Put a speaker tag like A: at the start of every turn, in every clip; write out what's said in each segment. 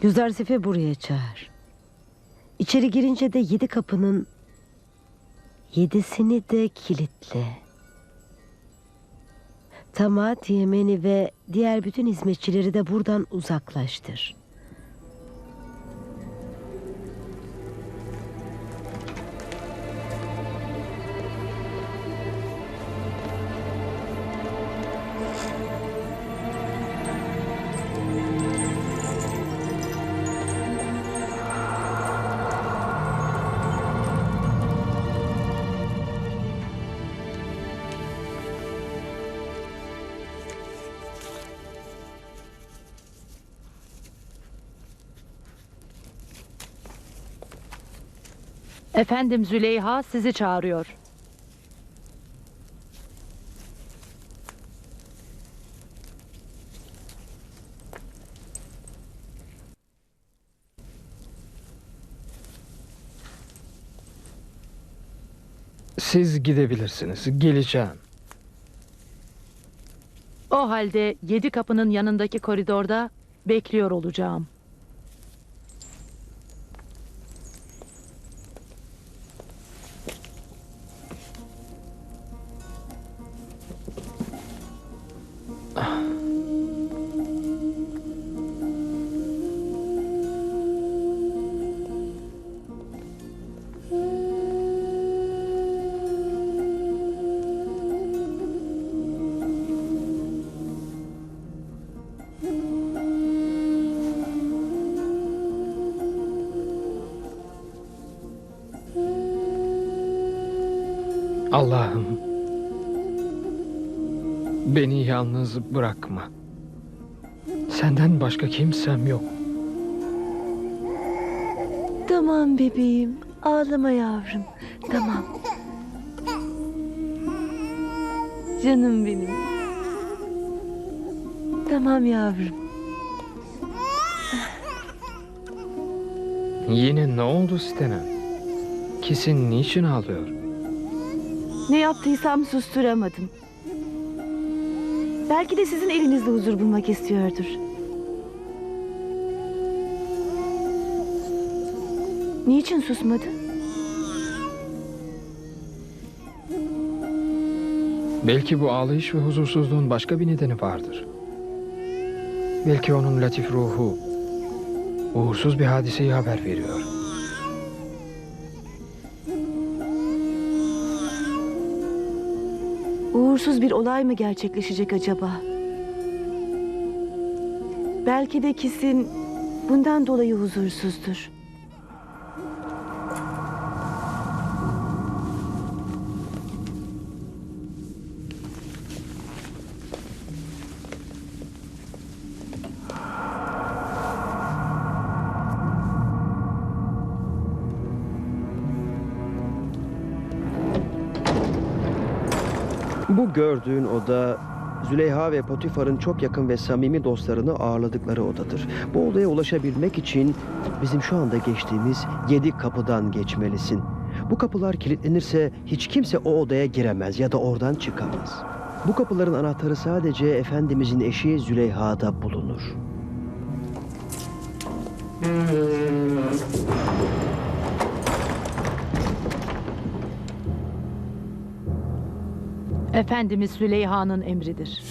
A: Güzarsif'i buraya çağır. İçeri girince de yedi kapının yedisini de kilitle. Tamat, Yemeni ve diğer bütün hizmetçileri de buradan uzaklaştır.
B: Efendim Züleyha sizi çağırıyor.
C: Siz gidebilirsiniz. Geleceğim.
B: O halde yedi kapının yanındaki koridorda bekliyor olacağım.
C: Allah'ım. Beni yalnız bırakma. Senden başka kimsem yok.
D: Tamam bebeğim. Ağlama yavrum. Tamam. Canım benim. Tamam yavrum.
C: Yine ne oldu Stenem? Kesin niçin ağlıyor?
D: Ne yaptıysam susturamadım. Belki de sizin elinizde huzur bulmak istiyordur. Niçin susmadı?
C: Belki bu ağlayış ve huzursuzluğun başka bir nedeni vardır. Belki onun latif ruhu uğursuz bir hadiseyi haber veriyor.
D: Uğursuz bir olay mı gerçekleşecek acaba? Belki de kesin bundan dolayı huzursuzdur.
E: Gördüğün oda Züleyha ve Potifar'ın çok yakın ve samimi dostlarını ağırladıkları odadır. Bu odaya ulaşabilmek için bizim şu anda geçtiğimiz yedi kapıdan geçmelisin. Bu kapılar kilitlenirse hiç kimse o odaya giremez ya da oradan çıkamaz. Bu kapıların anahtarı sadece Efendimizin eşi Züleyha'da bulunur.
B: Efendimiz Züleyha'nın emridir.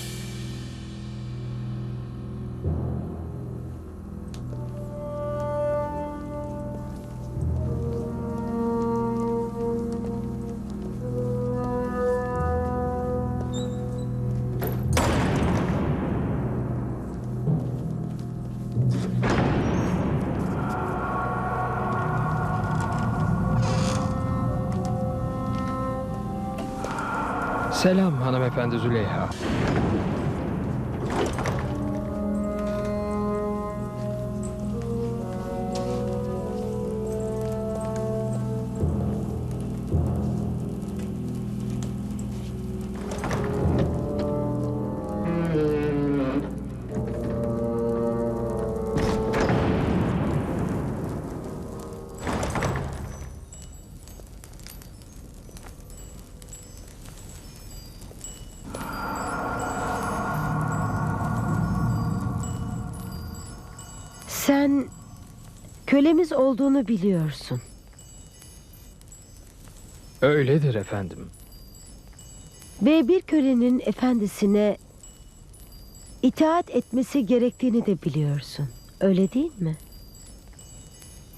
C: Selam hanımefendi Züleyha.
A: Sen Kölemiz olduğunu biliyorsun.
C: Öyledir efendim.
A: Ve bir kölenin efendisine itaat etmesi gerektiğini de biliyorsun. Öyle değil mi?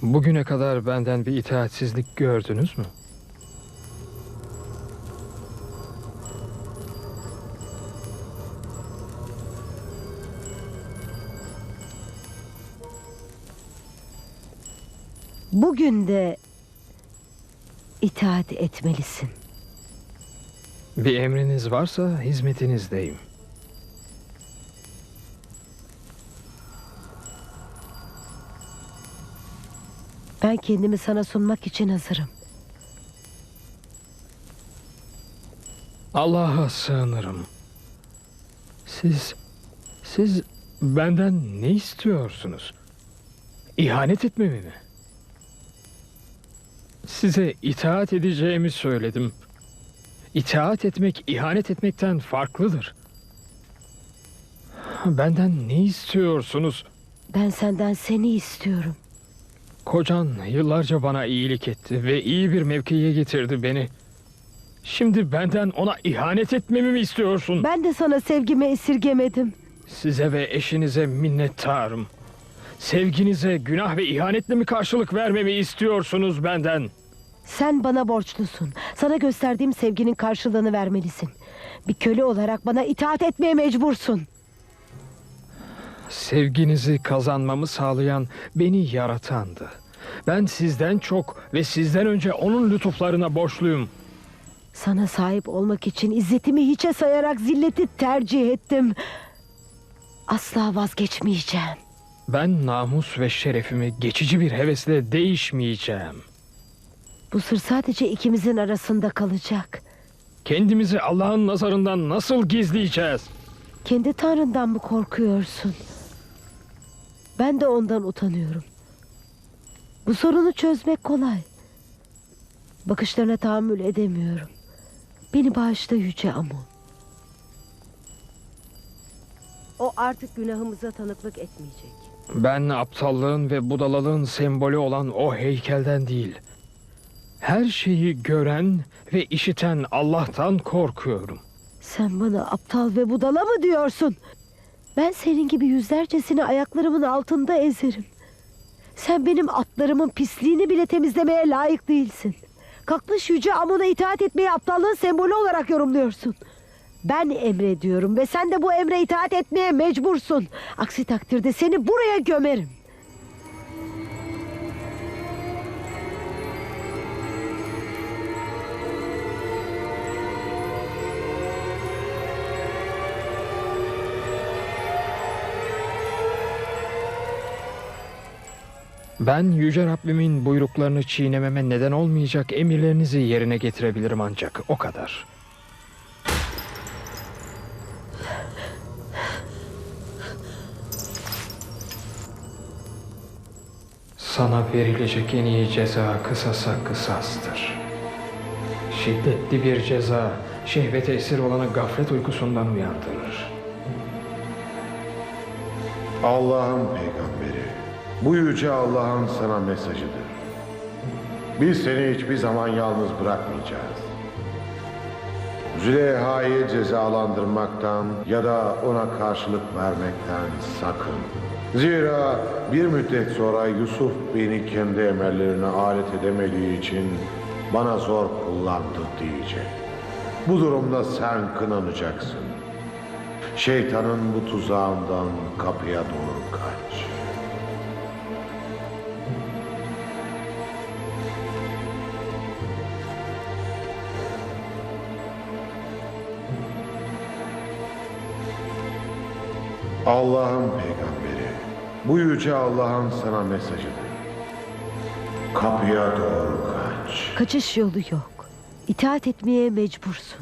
C: Bugüne kadar benden bir itaatsizlik gördünüz mü?
A: Bugün de itaat etmelisin.
C: Bir emriniz varsa hizmetinizdeyim.
A: Ben kendimi sana sunmak için hazırım.
C: Allah'a sığınırım. Siz, siz benden ne istiyorsunuz? İhanet etmemi mi? Size itaat edeceğimi söyledim. İtaat etmek ihanet etmekten farklıdır. Benden ne istiyorsunuz?
A: Ben senden seni istiyorum.
C: Kocan yıllarca bana iyilik etti ve iyi bir mevkiye getirdi beni. Şimdi benden ona ihanet etmemi mi istiyorsun?
A: Ben de sana sevgimi esirgemedim.
C: Size ve eşinize minnettarım. Sevginize günah ve ihanetle mi karşılık vermemi istiyorsunuz benden?
A: Sen bana borçlusun. Sana gösterdiğim sevginin karşılığını vermelisin. Bir köle olarak bana itaat etmeye mecbursun.
C: Sevginizi kazanmamı sağlayan beni yaratandı. Ben sizden çok ve sizden önce onun lütuflarına borçluyum.
A: Sana sahip olmak için izzetimi hiçe sayarak zilleti tercih ettim. Asla vazgeçmeyeceğim.
C: Ben namus ve şerefimi geçici bir hevesle değişmeyeceğim.
A: Bu sır sadece ikimizin arasında kalacak.
C: Kendimizi Allah'ın nazarından nasıl gizleyeceğiz?
A: Kendi tanrından mı korkuyorsun? Ben de ondan utanıyorum. Bu sorunu çözmek kolay. Bakışlarına tahammül edemiyorum. Beni bağışla Yüce Amon. O artık günahımıza tanıklık etmeyecek.
C: Ben aptallığın ve budalalığın sembolü olan o heykelden değil. Her şeyi gören ve işiten Allah'tan korkuyorum.
A: Sen bana aptal ve budala mı diyorsun? Ben senin gibi yüzlercesini ayaklarımın altında ezerim. Sen benim atlarımın pisliğini bile temizlemeye layık değilsin. Kalkmış yüce Amon'a itaat etmeyi aptallığın sembolü olarak yorumluyorsun. Ben emrediyorum ve sen de bu emre itaat etmeye mecbursun. Aksi takdirde seni buraya gömerim.
C: Ben Yüce Rabbimin buyruklarını çiğnememe neden olmayacak emirlerinizi yerine getirebilirim ancak o kadar. Sana verilecek en iyi ceza kısasa kısastır. Şiddetli bir ceza şehvete esir olanı gaflet uykusundan uyandırır.
F: Allah'ın peygamberi, bu yüce Allah'ın sana mesajıdır. Biz seni hiçbir zaman yalnız bırakmayacağız. Züleyha'yı cezalandırmaktan ya da ona karşılık vermekten sakın. Zira bir müddet sonra Yusuf beni kendi emellerine alet edemediği için bana zor kullandı diyecek. Bu durumda sen kınanacaksın. Şeytanın bu tuzağından kapıya doğru kaç. Allah'ın peygamberi, bu yüce Allah'ın sana mesajıdır. Kapıya doğru kaç.
A: Kaçış yolu yok. İtaat etmeye mecbursun.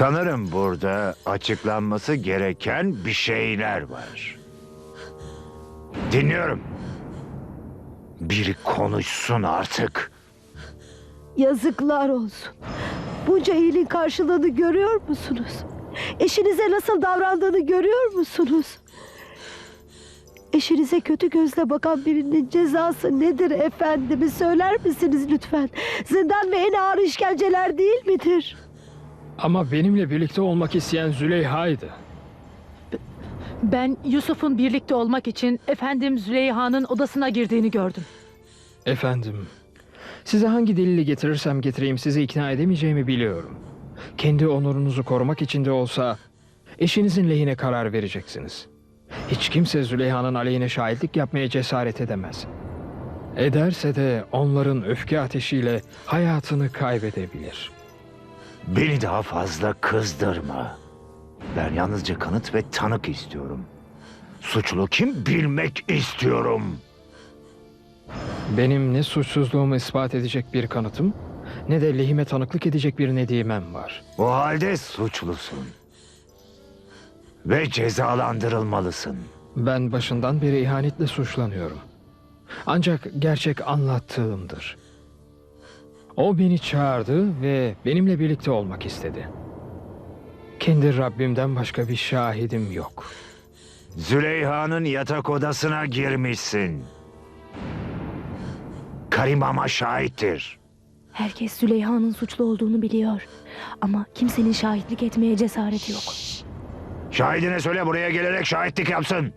G: Sanırım burada açıklanması gereken bir şeyler var. Dinliyorum. Biri konuşsun artık.
A: Yazıklar olsun. Bunca iyiliğin karşılığını görüyor musunuz? Eşinize nasıl davrandığını görüyor musunuz? Eşinize kötü gözle bakan birinin cezası nedir efendimi söyler misiniz lütfen? Zindan ve en ağır işkenceler değil midir?
C: Ama benimle birlikte olmak isteyen Züleyha'ydı.
B: Ben Yusuf'un birlikte olmak için efendim Züleyha'nın odasına girdiğini gördüm.
C: Efendim, size hangi delili getirirsem getireyim sizi ikna edemeyeceğimi biliyorum. Kendi onurunuzu korumak için de olsa eşinizin lehine karar vereceksiniz. Hiç kimse Züleyha'nın aleyhine şahitlik yapmaya cesaret edemez. Ederse de onların öfke ateşiyle hayatını kaybedebilir.
G: Beni daha fazla kızdırma. Ben yalnızca kanıt ve tanık istiyorum. Suçlu kim bilmek istiyorum.
C: Benim ne suçsuzluğumu ispat edecek bir kanıtım ne de lehime tanıklık edecek bir nedimem var.
G: O halde suçlusun. Ve cezalandırılmalısın.
C: Ben başından beri ihanetle suçlanıyorum. Ancak gerçek anlattığımdır. O beni çağırdı ve benimle birlikte olmak istedi. Kendi Rabbimden başka bir şahidim yok.
G: Züleyha'nın yatak odasına girmişsin. Karim ama şahittir.
H: Herkes Züleyha'nın suçlu olduğunu biliyor. Ama kimsenin şahitlik etmeye cesareti yok.
G: Şahidine söyle buraya gelerek şahitlik yapsın.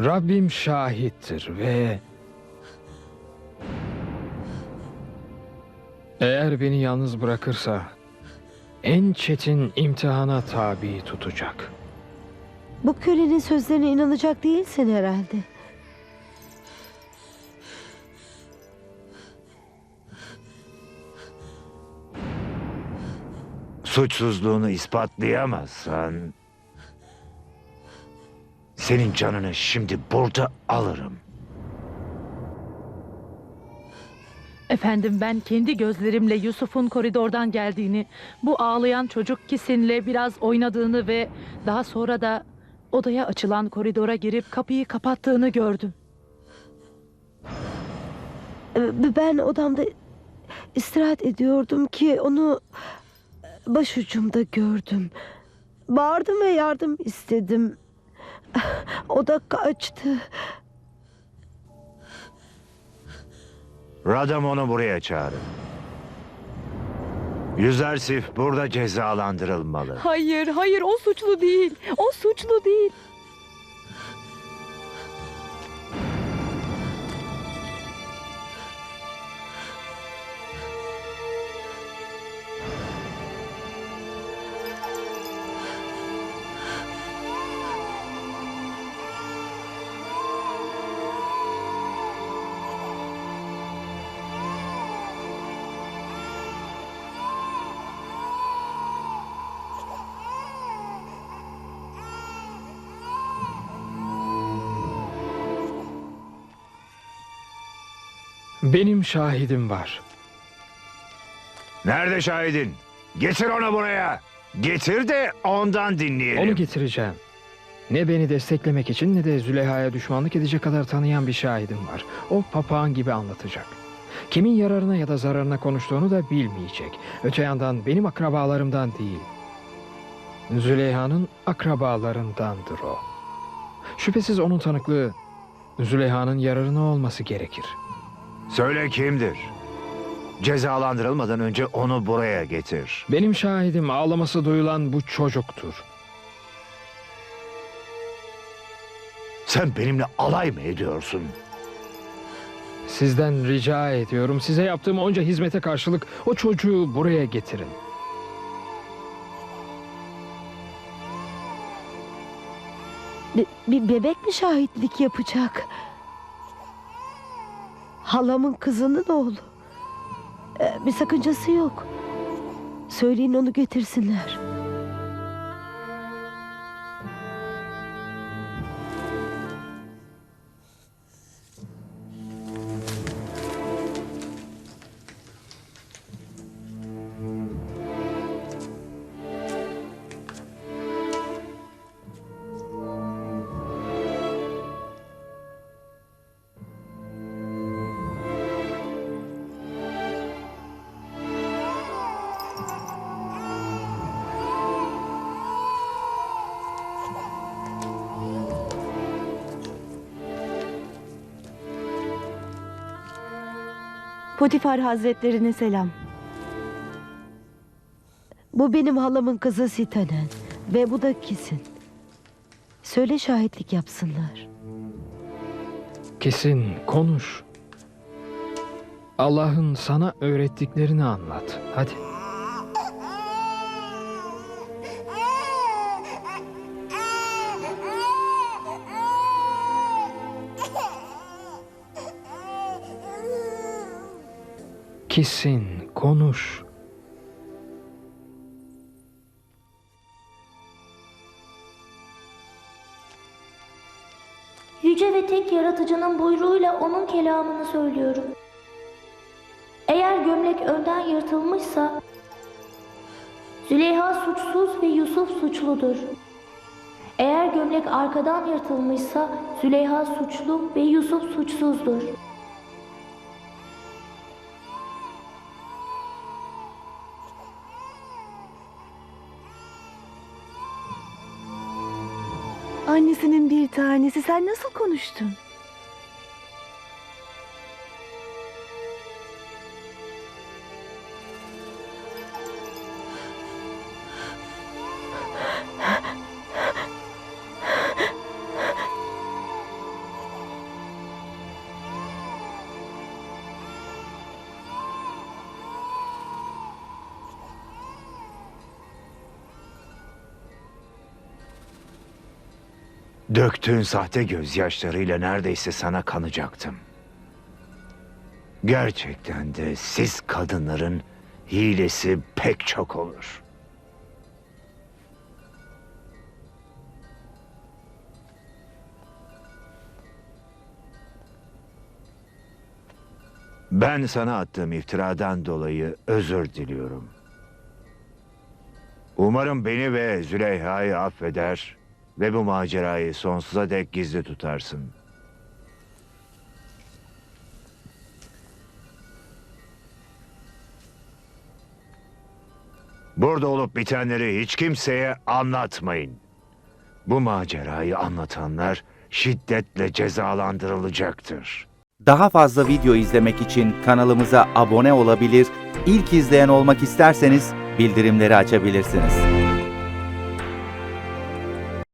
C: Rabbim şahittir ve eğer beni yalnız bırakırsa en çetin imtihana tabi tutacak.
A: Bu kölenin sözlerine inanacak değilsin herhalde.
G: Suçsuzluğunu ispatlayamazsan... Senin canını şimdi burada alırım.
B: Efendim ben kendi gözlerimle Yusuf'un koridordan geldiğini, bu ağlayan çocuk Kisin'le biraz oynadığını ve daha sonra da odaya açılan koridora girip kapıyı kapattığını gördüm.
A: Ee, Ben odamda istirahat ediyordum ki onu başucumda gördüm. Bağırdım ve yardım istedim. O da kaçtı.
G: Radamon'u buraya çağırın. Yüzersif burada cezalandırılmalı.
H: Hayır, hayır o suçlu değil. O suçlu değil.
C: Benim şahidim var.
G: Nerede şahidin? Getir onu buraya. Getir de ondan dinleyelim.
C: Onu getireceğim. Ne beni desteklemek için ne de Züleyha'ya düşmanlık edecek kadar tanıyan bir şahidim var. O papağan gibi anlatacak. Kimin yararına ya da zararına konuştuğunu da bilmeyecek. Öte yandan benim akrabalarımdan değil. Züleyha'nın akrabalarındandır o. Şüphesiz onun tanıklığı Züleyha'nın yararına olması gerekir.
G: Söyle kimdir? Cezalandırılmadan önce onu buraya getir.
C: Benim şahidim ağlaması duyulan bu çocuktur.
G: Sen benimle alay mı ediyorsun?
C: Sizden rica ediyorum size yaptığım onca hizmete karşılık o çocuğu buraya getirin.
A: Bir, bir bebek mi şahitlik yapacak? Halamın kızının oğlu. Ee, bir sakıncası yok. Söyleyin onu getirsinler.
D: Potifar Hazretlerine selam.
A: Bu benim halamın kızı Sitanen ve bu da Kisin. Söyle şahitlik yapsınlar.
C: Kesin konuş. Allah'ın sana öğrettiklerini anlat. Hadi. Kesin konuş.
I: Yüce ve tek yaratıcının buyruğuyla onun kelamını söylüyorum. Eğer gömlek önden yırtılmışsa Züleyha suçsuz ve Yusuf suçludur. Eğer gömlek arkadan yırtılmışsa Züleyha suçlu ve Yusuf suçsuzdur.
D: Annesinin bir tanesi. Sen nasıl konuştun?
G: Döktüğün sahte gözyaşlarıyla neredeyse sana kanacaktım. Gerçekten de siz kadınların hilesi pek çok olur. Ben sana attığım iftiradan dolayı özür diliyorum. Umarım beni ve Züleyha'yı affeder ve bu macerayı sonsuza dek gizli tutarsın. Burada olup bitenleri hiç kimseye anlatmayın. Bu macerayı anlatanlar şiddetle cezalandırılacaktır.
J: Daha fazla video izlemek için kanalımıza abone olabilir, ilk izleyen olmak isterseniz bildirimleri açabilirsiniz.